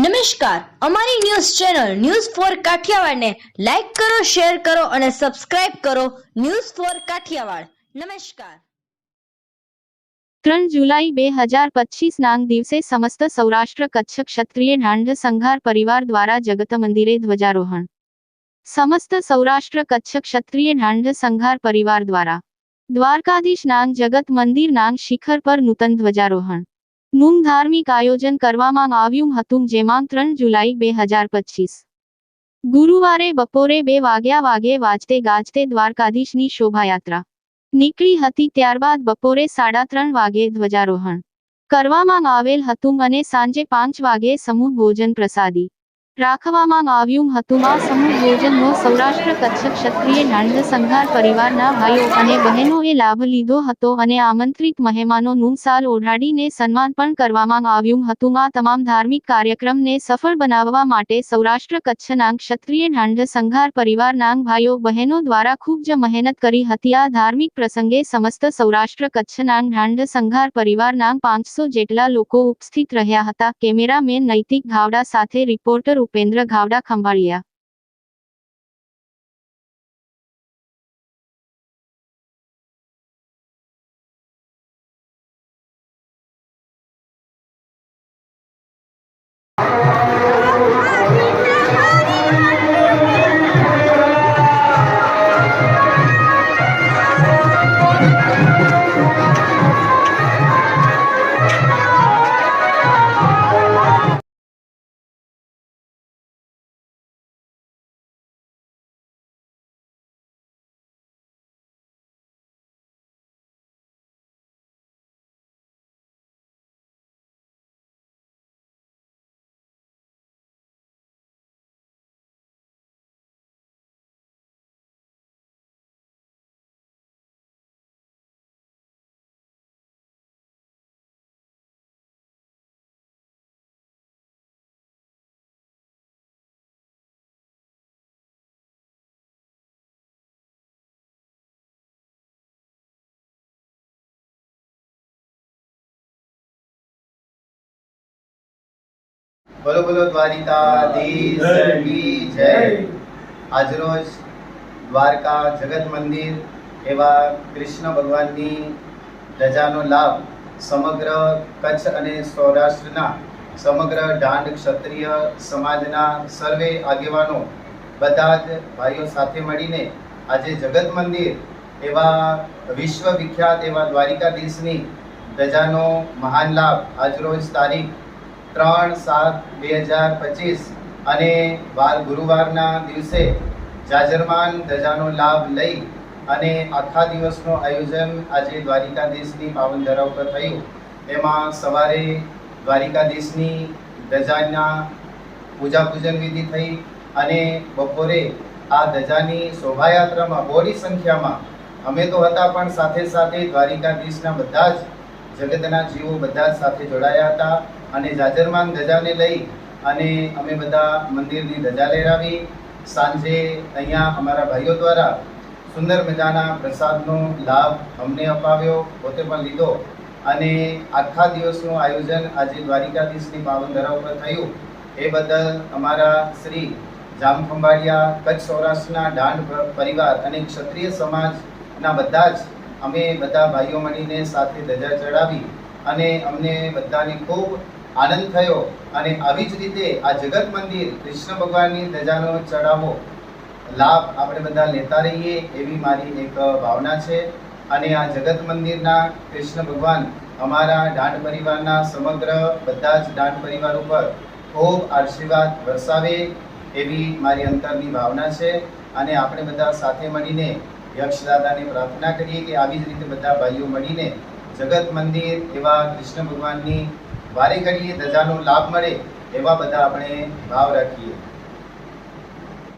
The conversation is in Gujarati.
નમસ્કાર. અમારી ન્યૂઝ ચેનલ ન્યૂઝ ફોર કાઠિયાવાડને લાઈક કરો, શેર કરો અને સબસ્ક્રાઇબ કરો ન્યૂઝ ફોર કાઠિયાવાડ. નમસ્કાર. ત્રણ જુલાઈ બે હજાર પચીસ નાંગ દિવસે સમસ્ત સૌરાષ્ટ્ર કચ્છ ક્ષત્રિય ઢાંઢ સંઘાર પરિવાર દ્વારા જગત મંદિરે ધ્વજારોહણ. સમસ્ત સૌરાષ્ટ્ર કચ્છ ક્ષત્રિય ઢાંઢ સંઘાર પરિવાર દ્વારા. દ્વારકાધીશ નાંગ જગત મંદિર નાંગ શિખર પર નૂતન ધ્વજારોહણ. નું ધાર્મિક આયોજન કરવામાં આવ્યું હતું, જેમાં ત્રણ જુલાઈ બે હજાર પચીસ. ગુરુવારે બપોરે બે વાગ્યા વાગે વાજતે ગાજતે દ્વારકાધીશની શોભાયાત્રા નીકળી હતી, ત્યારબાદ બપોરે સાડા ત્રણ વાગે ધ્વજારોહણ કરવામાં આવેલ હતું અને સાંજે પાંચ વાગે સમૂહ ભોજન પ્રસાદી રાખવામાં આવ્યું હતું. આ સમૂહ યોજનનો સૌરાષ્ટ્ર કચ્છ ક્ષત્રિય નાંદ સંઘાર પરિવારના ભાઈઓ અને બહેનોએ લાભ લીધો હતો અને આમંત્રિત મહેમાનોનું સાલ ઓઢાડીને સન્માન પણ કરવામાં આવ્યું હતું. આ તમામ ધાર્મિક કાર્યક્રમને સફળ બનાવવા માટે સૌરાષ્ટ્ર કચ્છના ક્ષત્રિય નાંદ સંઘાર પરિવારના ભાઈઓ બહેનો દ્વારા ખૂબ જ મહેનત કરી હતી. આ ધાર્મિક પ્રસંગે સમસ્ત સૌરાષ્ટ્ર કચ્છના નાંદ સંઘાર પરિવારના પાંચસો જેટલા લોકો ઉપસ્થિત રહ્યા હતા. કેમેરામેન નૈતિક ઘાવડા સાથે રિપોર્ટર ઉપેન્દ્ર ગાવડા ખંભાળિયા. બોલો બોલો દ્વારિકા કી જય. આજરોજ દ્વારકા જગત મંદિર એવા કૃષ્ણ ભગવાનની રજાનો લાભ સમગ્ર કચ્છ અને સૌરાષ્ટ્રના સમગ્ર દાંડ ક્ષત્રિય સમાજના સર્વે આગેવાનો બધા જ ભાઈઓ સાથે મળીને આજે જગત મંદિર એવા વિશ્વ વિખ્યાત એવા દ્વારિકાધીશની રજાનો મહાન લાભ આજરોજ તારીખ ત્રણ સાત બે હજાર પચીસ અને વાર ગુરુવારના દિવસે જાજરમાન ધજાનો લાભ લઈ અને આખા દિવસનું આયોજન આજે દ્વારિકાધીશની પાવન ધરા ઉપર થયું. એમાં સવારે દ્વારિકાધીશની ધજાના પૂજા પૂજન વિધિ થઈ અને બપોરે આ ધજાની શોભાયાત્રામાં બોડી સંખ્યામાં અમે તો હતા પણ સાથે સાથે દ્વારિકાધીશના બધા જ જગતના જીવો બધા સાથે જોડાયા હતા અને જાજરમાન ધજાને લઈ અને અમે બધા મંદિરની ધજા લહેરાવી. સાંજે અહીંયા અમારા ભાઈઓ દ્વારા સુંદર મજાના પ્રસાદનો લાભ અમને અપાવ્યો, પોતે પણ લીધો. અને આખા દિવસનું આયોજન આજે દ્વારિકાધીશની પાવન ધરા ઉપર થયું. એ બદલ અમારા શ્રી જામખંભાળિયા કચ્છ સૌરાષ્ટ્રના દાંડ પરિવાર અને ક્ષત્રિય સમાજના બધા જ અમે બધા ભાઈઓ મળીને સાથે ધજા ચડાવી અને અમને બધાને ખૂબ આનંદ થયો અને આવી જ રીતે આ જગત મંદિર કૃષ્ણ ભગવાનની ધજાનો ચડાવો લાભ આપણે બધા લેતા રહીએ એવી મારી એક ભાવના છે. અને આ જગત મંદિરના કૃષ્ણ ભગવાન અમારા દાંડ પરિવારના સમગ્ર બધા જ દાંડ પરિવાર ઉપર ખૂબ આશીર્વાદ વરસાવે એવી મારી અંતરની ભાવના છે. અને આપણે બધા સાથે મળીને યક્ષ દાદાને પ્રાર્થના કરીએ કે આવી જ રીતે બધા ભાઈઓ મળીને જગત મંદિર એવા કૃષ્ણ ભગવાનની વારે કરીએ, ધજાનો લાભ મળે એવા બધા આપણે ભાવ રાખીએ.